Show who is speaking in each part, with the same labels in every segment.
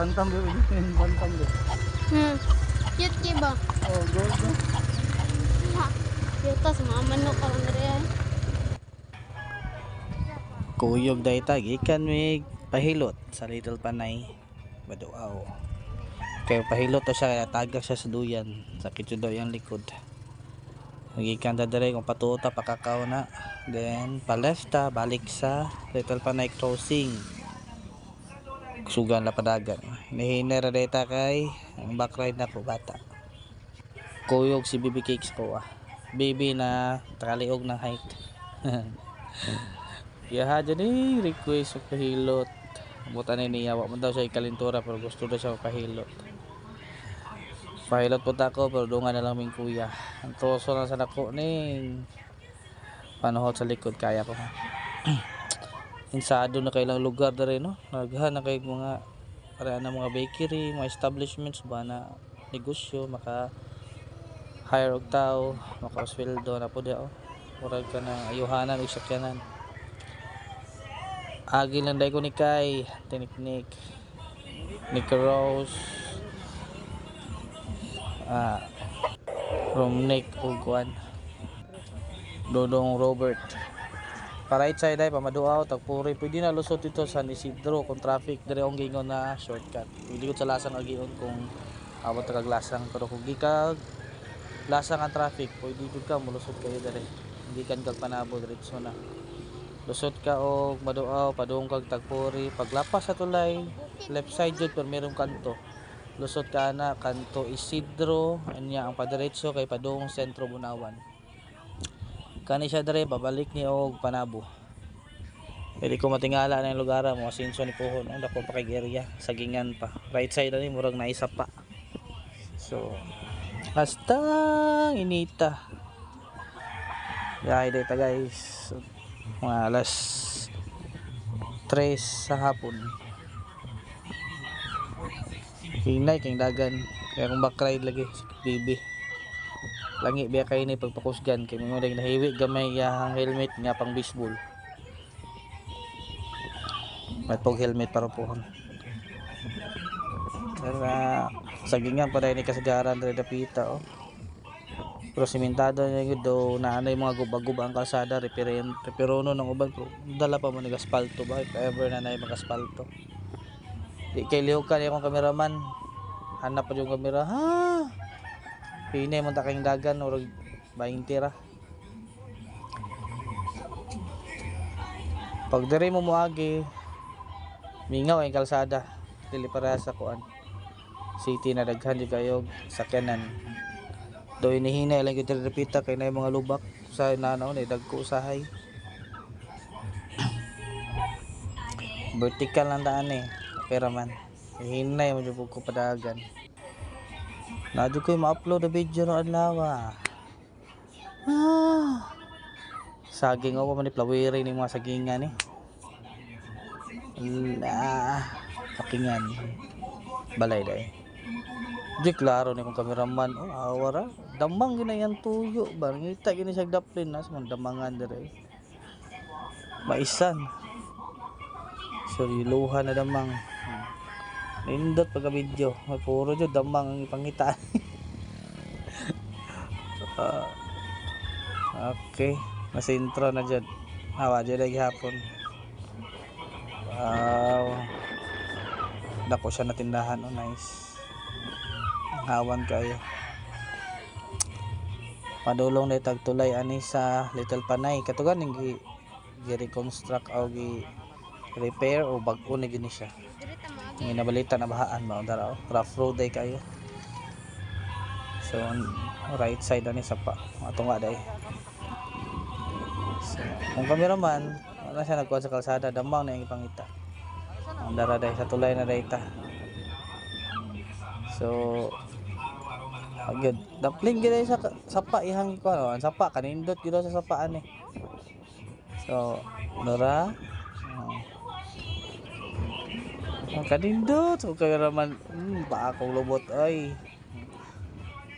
Speaker 1: Bantam yun. Yung bantam yun.
Speaker 2: Hmm. Cute ki ba?
Speaker 1: Oh, gold. no?
Speaker 2: Ha. Cute tas mga manok ka lang rin. ay.
Speaker 1: Kuyog dahi tag. Ikan may pahilot sa Little Panay. Baduaw. Kaya pahilot to siya. Kaya tagak siya sa duyan. Sakit yun daw yung likod. Magikan ta dire kung patuta pakakaw na. Then pa left ta balik sa Little Panay crossing. Sugan la padagan. Nihiner data kay ang backride na ko bata. Kuyog si BB Cakes ko ah. Baby na takaliog ng height. Yaha dyan eh, request sa pahilot. Buta na niya, wa mo daw siya ikalintura pero gusto daw siya pahilot. Pahilot po ako pero dungan na lang ming kuya. Ang troso lang sa nako ning panuhot sa likod kaya ko. Insado na kailang lugar rin, no? Naghan na kay mga para na mga bakery, mga establishments ba na negosyo, maka hire og tao, maka sweldo na dia oh. Murag ka na ayuhanan og sakyanan. Agi lang dahil ko ni Kai, tiniknik, Nick Rose, ah, from Nick Ugwan, Dodong Robert. Para right side ay pamaduaw, tagpuri. Pwede na lusot ito sa Isidro kung traffic. Dire ang gingon na shortcut. Pwede ko sa lasang agion kung abot ka lasang. Pero kung di ka lasang ang traffic, pwede jud ka mulusot kayo dire. Hindi kan kag panabo diretso na. Lusot ka og maduaw padung kag tagpuri. Paglapas sa tulay left side jud pero merong kanto. Lusot ka na kanto Isidro. Anya ang padiretso kay padung sentro Bunawan kani siya dire babalik ni og Panabo Pwede ko matingala na yung lugar mo asinso ni Puhon. Ang dako pa kay area sagingan pa. Right side ani murag naisa pa. So hasta inita. Yahay data guys. Mga alas 3 sa hapon. Hinay kayong dagan. Kaya kung backride lagi bibi langi biya kayo ni pagpakusgan. Kay mo ring nahiwi gamay yahang helmet nga pang baseball. May pog helmet para pohon Kaya sagingan pa rin ni kasagaran rin dapita oh. Pero simentado niya yun do na yung mga guba-guba ang kalsada reperon reperono ng uban pero dala pa mo ng asfalto ba? If ever na na yung mga asfalto di kay lihukan yung kameraman hanap pa yung kamera ha pinay mo taking dagan or 20 ra. Pag dire mo muagi mingaw ang kalsada dili para sa kuan. City na daghan di kayo sakyanan. Do inihina lang yung repita kay na yung mga lubak sa nanaw na dagko usahay vertical lang daan eh pero man. Hinay mo jud ko padagan Nadyo ko ma-upload na video ng adlaw ah. Ah. Saging ako man plawiri ni mga sagingan eh. La, pakingan. Balay dai. Di klaro ni kong kameraman. Oh, awara. Damang gina yan tuyo. Ba, ngita gini siya daplin na sa damangan dire. Maisan. Sorry, luha na damang. Nindot pagka video. May puro dyan damang ang ipangitaan. Ah, okay. Mas intro na dyan. Hawa dyan lagi hapon. Wow. Dako siya na tindahan. Oh, nice. Hawan kayo. Padulong na tagtulay ani sa Little Panay. Katugan yung gi, gi-reconstruct o gi repair o bag-o na gini siya. Ngayon nabalita na bahaan mo dara oh. rough road day kayo. So on right side ani sa pa. Ato nga day. So, kung cameraman, wala siya nagkuha sa kalsada, damang na yung ipangita. Ang dara day sa tulay na day ta. So agad dapling gid sa sapa ihang ko ano, sapa kanindot gid sa sapaan eh. So, dara. Ang kanindot, so kaya naman, hmm, pa akong lubot ay.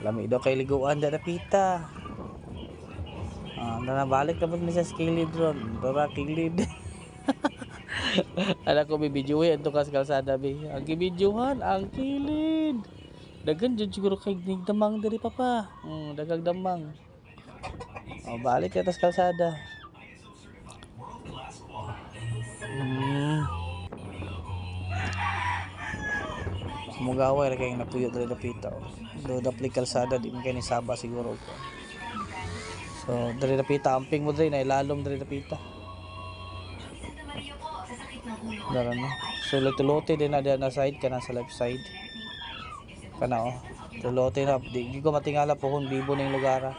Speaker 1: Lami daw kay liguan da napita. Ah, na nabalik na niya sa skilid ron. Dora kilid. Alam ko bibidyohin ito kas kalsada be. Ang gibidyohan ang kilid. Dagan jud siguro kay damang diri papa. Mm, dagang damang. Oh, balik ka tas kalsada. Mm. Mugaway ra kay napuyo diri dapita. oh. Do dapli kalsada di man kay ni Saba siguro ko. So, diri dapita amping mo diri na ilalom diri dapita. Dara no. So lutulote din na diyan na side kana sa left side. Kana oh. Tulote na di, di ko matingala po kung bibo ning lugar. ah.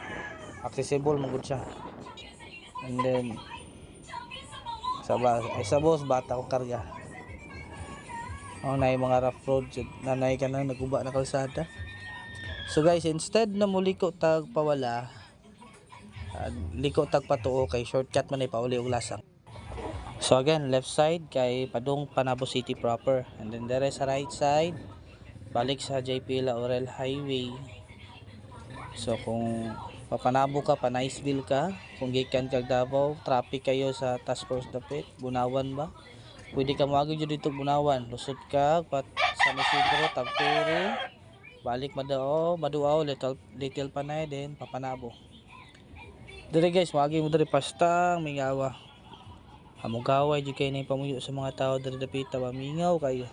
Speaker 1: Accessible mo gud siya. And then sa ba ay sa boss bata ko karga. Oh, na mga rough road nanay ka na naguba na kalsada. So guys, instead na muli ko tag pawala, ah, liko tag patuo kay shortcut man ay pauli og lasang. So again, left side kay Padong Panabo City proper. And then there sa right side, balik sa JP Laurel Highway. So kung papanabo ka, pa Niceville ka, kung gikan kag Davao, traffic kayo sa Task Force Dapit, Bunawan ba? Pwede ka moagi jud dito Bunawan. Lusot ka pat sa Isidro, Tagturi, balik madao, maduaw, little, little panay din, papanabo. Dire guys, moagi mo dire pastang, mingawa. Hamugaway jud kay ni pamuyo sa mga tao diri dapita ba mingaw kayo.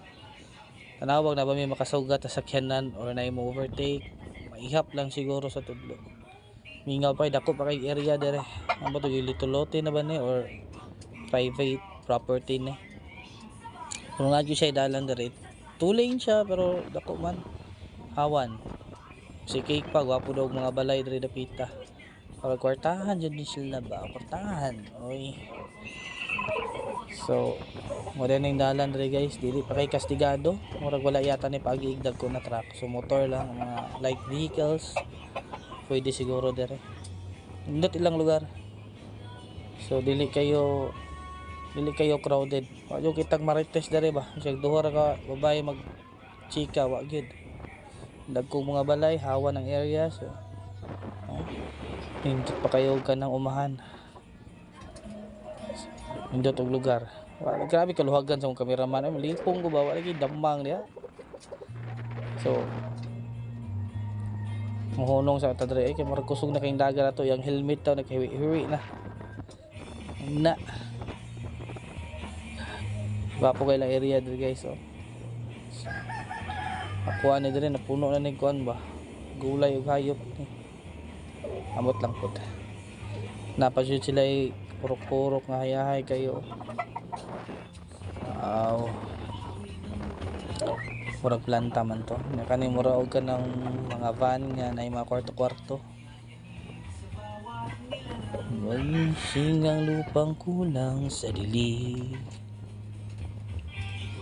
Speaker 1: Tanawag na ba may makasugat sa sakyanan or na mo overtake. Maihap lang siguro sa tudlo. Mingaw pa dako pa kay area dire. Ang bato gilitulote na ba ni or private property ni. Kung jud siya dalan dire. Two lane siya pero dako man. Hawan. Si cake pa gwapo daw mga balay diri dapita. Para kwartahan jud ni sila ba? Kwartahan. Oy. So, mo yung dalan diri guys, dili pa kay kastigado. Murag wala yata ni pagiigdag ko na truck. So motor lang, mga light vehicles. Pwede siguro dire. Indot ilang lugar. So dili kayo dili kayo crowded. Wa yo kitag marites dire ba? Sig duha ka babae mag chika wa gyud. Dagkong mga balay, hawa ng area so. Oh, hindi pa kayo ka ng umahan. Indot og lugar. Wala grabe kaluhagan sa akong kameraman. Ay malipong ko ba wala gyud damang niya. So Muhunong sa tadre ay kay murag kusog na kayong dagat ato yung helmet daw naghiwi-hiwi na. Na. Wapo kay lang area diri guys oh. Ako ani diri napuno na ning kuan ba. Gulay ug hayop ni. Amot lang pud. Napasud sila ay purok-purok nga hayahay kayo. Wow. Murag planta man to. Nya kani mura og ka ng mga van nga na mga kwarto-kwarto. May singang lupang kulang sa dilig.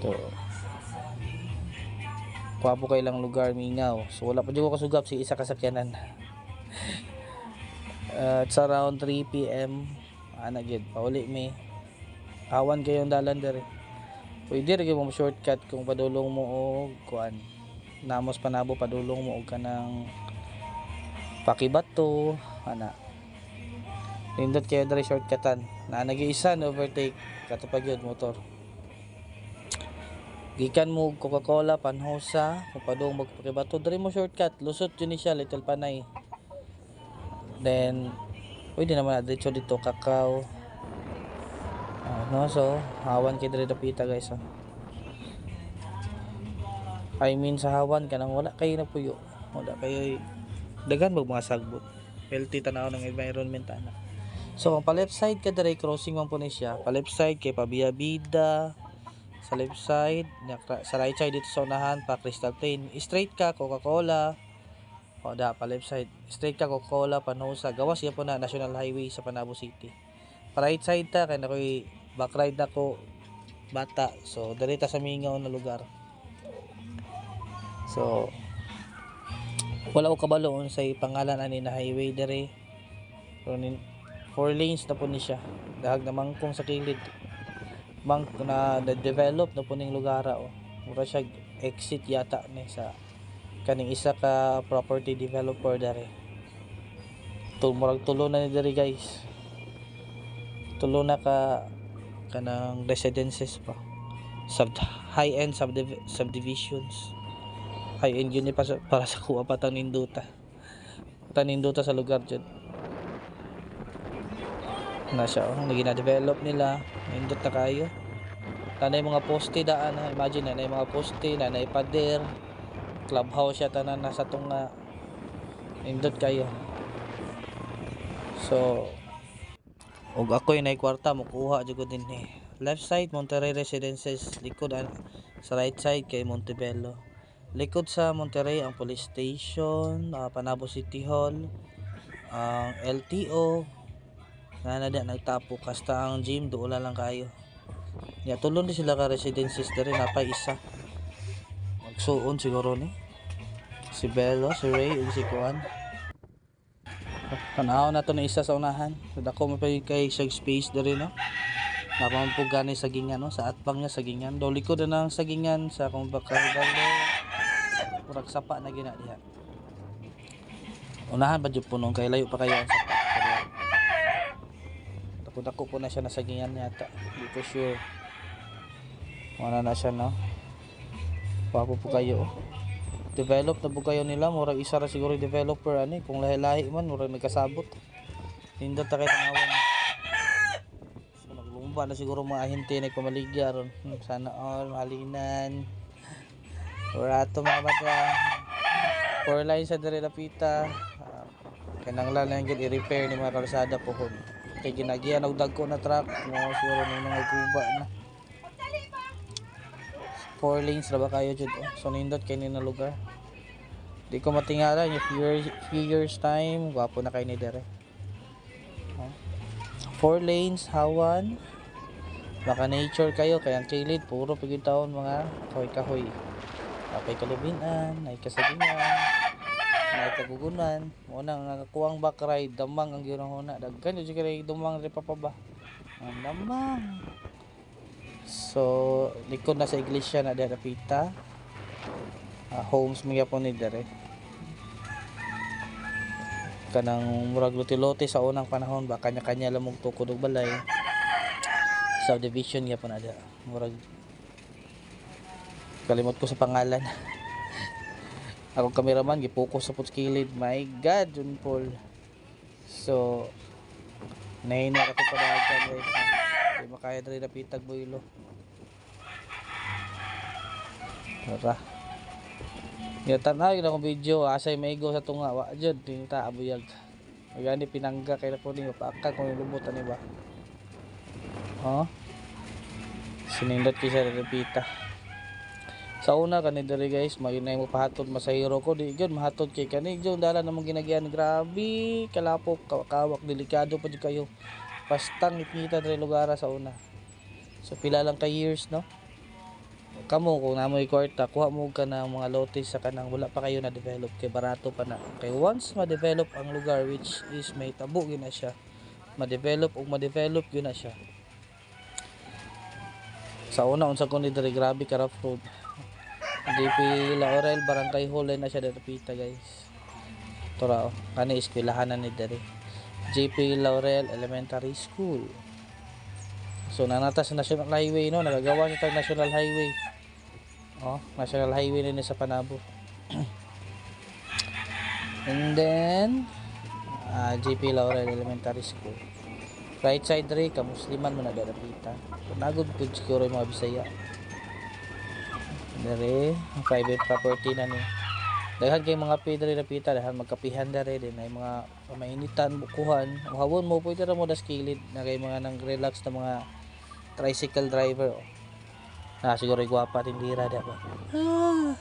Speaker 1: To. Kwapo kay lang lugar mingaw. So wala pa jud ko kasugap si isa kasakyanan. Uh, it's around 3 p.m. Ana gyud pauli mi. Awan kayong dalan dere. Pwede rin mo shortcut kung padulong mo og kuan. Namos panabo padulong mo og kanang pakibato ana. Nindot kayo diri shortcutan. Na nag-iisa na overtake katupag yun motor. Gikan mo Coca-Cola, panhosa, kung padung magpakibato, diri mo shortcut, lusot yun siya, little panay. Then, pwede naman na dito kakao. Ano, so, hawan kay diri dapita guys, oh. I mean sa hawan kanang wala kayo na puyo. Wala kayo dagan mag mga sagbot. Healthy tanaw ng environment ana. So, pa left side ka diri crossing man po ni siya. Pa left side kay Pabiyabida. Sa left side, sa right side dito sa unahan pa Crystal Plain. Straight ka Coca-Cola. O da pa left side. Straight ka Coca-Cola Panosa. Gawas siya po na National Highway sa Panabo City. Pa right side ta kay nakoy back ride na ko bata. So, dali ta sa mingaw na lugar. So, wala ko kabaloon sa pangalan ani na highway dere. Pero nin, four lanes na po ni siya. Dahag na mangkong sa kilid. Mang na develop na po ning lugar oh. Mura siya exit yata ni sa kaning isa ka property developer dere. Tul murag tulo na ni dere guys. Tulo na ka kanang residences pa sub high end subdiv- subdivisions high end yun sa- para sa kuha pa taninduta taninduta sa lugar dyan na siya oh, naging na-develop nila. Nindot na kayo. Nanay mga poste daan ha. imagine nanay mga poste nanay pader. Clubhouse siya tanan nasa tunga. Nindot kayo. So og ako'y nay kwarta mo kuha jud din eh left side Monterrey Residences. Likod an- sa right side kay Montebello. Likod sa Monterrey ang police station ah, Panabo City Hall. Ang LTO na na di nagtapo kasta ang gym doon lang kayo. Ya tulon din sila ka residences diri napay isa. Magsuon siguro ni. Si Bello si Ray ug si Kuan. Tanaw na to na isa sa unahan. Dako mo pa yung kay siya space diri no? Napampog gani sa gingan no? Sa atbang niya sa gingan do likod na ng sagingan sa kung baka balo murag sapa na gina diha. Unahan ba jud punong kay layo pa kayo ang Pero, Dako po na siya nasagingan yata. Hindi ko sure. Wala na siya no. Papo po kayo. Develop na po kayo nila. Murag isa ra siguro developer ani. Kung lahi-lahi man, murag nagkasabot. Nindot ta kay tanawan. So, naglumba na siguro mga ahente na ron. Hmm, Sana all, halinan. Urato mga bata. Four lines sa dere lapita. Uh, kananglan lang gid i-repair ni mga kalsada po hon kay ginagiyan og dagko na truck. Mo siguro may mga guba na. Four lanes ra ba kayo jud? Oh. so nindot kay ni na lugar. Di ko matingala yung few years, few years time gwapo na kay ni dere. Oh. four lanes hawan. Baka nature kayo kaya ang kilid puro pagid taon mga kahoy kahoy. Apay kalubinan ay kasagingan ay kagugunan muna nga kuwang back ride damang ang ginahuna daghan jud kay dumang ri pa pa ba? Ang damang. So likod na sa iglesia na dere pita Ah, homes mga po ni dere. Kanang murag lote-lote sa unang panahon ba kanya-kanya lamog tukod og balay. Subdivision nga po na da murag kalimot ko sa pangalan akong cameraman gipokus sa putz kilid. My god John Paul. So nahina ka to padagan guys. Di makaya dali napitag builo tara Ya tanaw yun akong video. Asay maigo sa tunga. Wa jud tinita abuyag. Magani pinangga kay na po ni mapaka kung lumutan ni ba? Oh? Sinindot ki sa repita sa una kani diri guys may na mo pahatod masahiro ko. Di gyud mahatod kay kani. Gyud dala namang ginagian grabe kalapok ka- kawak delikado pa jud kayo. Pastang ipita diri lugar sa una. So pila lang ka years no? Kamo kung namoy kwarta kuha mo ka ng mga lote sa kanang wala pa kayo na develop kay barato pa na. Kay once ma-develop ang lugar which is may tabo gyud na siya. Ma-develop ug ma-develop gyud na siya. Sa una unsa ko ni diri grabe ka rough road DP Laurel Barangay Hall na siya dito pita guys. Tora oh kani eskwelahan na ni diri JP Laurel Elementary School. So nanata sa National Highway no? Nagagawa sa tag National Highway. Oh National Highway na sa Panabo. And then ah, JP Laurel Elementary School. Right side diri kamusliman mo na darapita nagod pud siguro yung mga Bisaya Dere, private property na ni. Daghan kay mga pedre na pita, daghan magkapihan dere din ay mga mainitan bukuhan. Hawon mo pwede ra mo das kilid na kay mga nang relax na mga tricycle driver. Oh. Na siguro gwapa tindira da ba. Ah.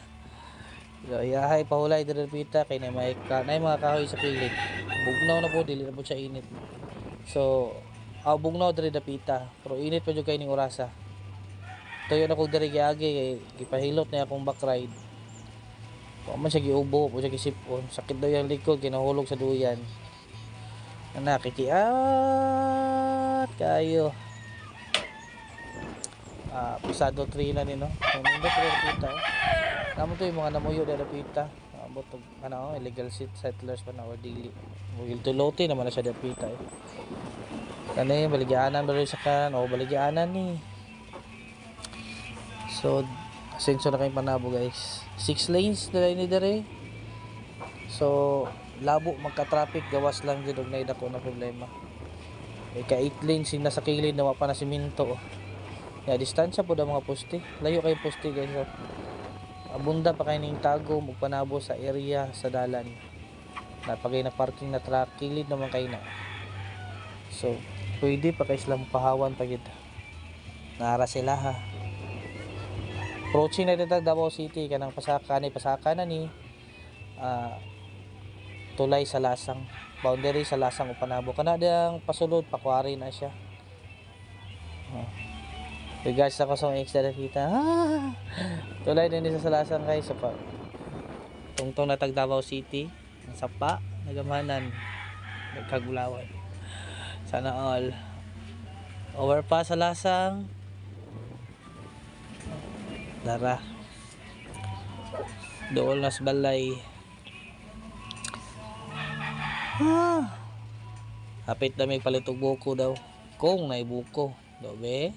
Speaker 1: So, iyahay pahulay dere pita kay na may ka, na mga kahoy sa kilid. Bugnaw na po dili na po siya init. So, aw bugnaw dere dapita, pero init pa jud kay ning orasa. Tuyo na kong diri giagi gipahilot na akong back ride. Wa man siya giubo, wa siya gisipon. Sakit daw yung likod kinahulog sa duyan. Ana kikiat kayo. Ah, pasado 3 na ni no. Mundo pero kita. Namo to yung mga namuyo dala pita. Ambot ano, illegal set- settlers pa na or dili. Mo tulote naman na siya dapita. Eh. Kani baligyanan ba sa kan o baligyanan ni. So asensyo na kayong panabo guys. Six lanes na ni dere. So labo magka-traffic gawas lang jud og naidako na problema. Eh, ka 8 lanes yung nasa kilid na pa na siminto. Ya distansya po mga poste. Layo kay poste guys. So, abunda pa kayo ning tago magpanabo sa area sa dalan. Napagay na parking na truck kilid naman kayo na. So, pwede pa kayo silang pahawan pagid. Nara sila ha. Approaching na dito Davao City kanang pasaka ni pasaka na ni ah, tulay sa lasang boundary sa lasang upanabo kana diyang pasulod pakuari na siya. Oh. Regards sa extra nakita. Ah, tulay din sa lasang guys sa pa. Tungtong natag Davao City, ang sapa, nagamanan, nagkagulawan. Sana all. Overpass sa lasang. Dara. Dool nas balay. Ah. Hapit na may palitog buko daw. Kung naibuko. Daw be.